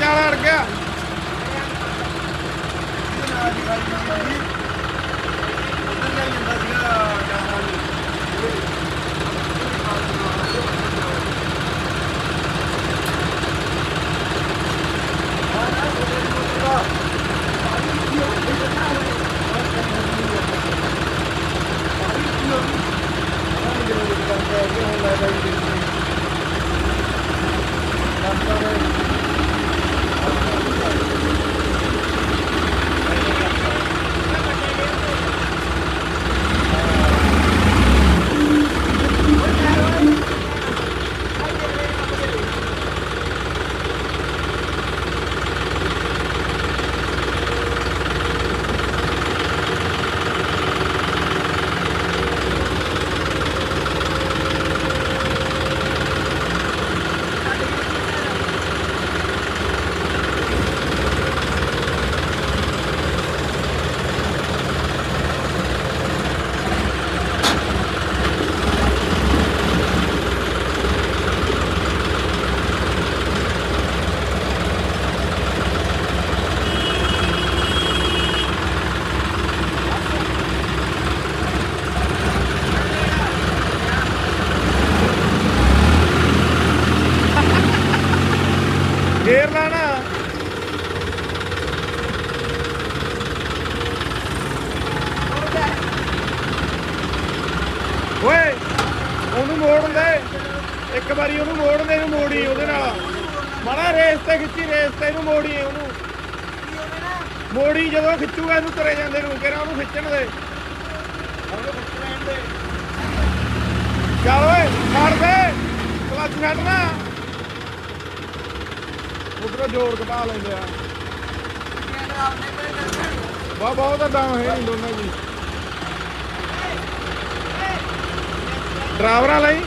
ਚੱਲ ਚੱਲ ਅੜ ਗਿਆ। ਫੇਰ ਲੈਣਾ। ਓਏ, ਉਹਨੂੰ ਮੋੜਨ ਦੇ। ਇੱਕ ਵਾਰੀ ਉਹਨੂੰ ਮੋੜਨ ਦੇ, ਇਹਨੂੰ ਮੋੜੀ ਉਹਦੇ ਨਾਲ। ਮਾੜਾ ਰੇਸ ਤੇ ਖਿੱਚੀ, ਰੇਸ ਤੇ ਇਹਨੂੰ ਮੋੜੀ ਉਹਨੂੰ। ਮੋੜੀ ਜਦੋਂ ਖਿੱਚੂਗਾ, ਇਹਨੂੰ ਤੁਰੇ ਜਾਂਦੇ ਨੂੰ ਕਿਹੜਾ ਉਹਨੂੰ ਖਿੱਚਣ ਦੇ। ਚੱਲ ਓਏ ਛੱਡ ਦੇ। ਕਲੱਚ ਛੱਡਣਾ। ਉਧਰੋਂ ਜੋੜ ਘਟਾ ਲੈਂਦੇ ਆ। ਬਾ ਬਹੁਤ ਦਮ ਹੈ ਨਹੀਂ ਦੋਨਾਂ ਜੀ। ਡਰਾਈਵਰਾਂ ਲਈ?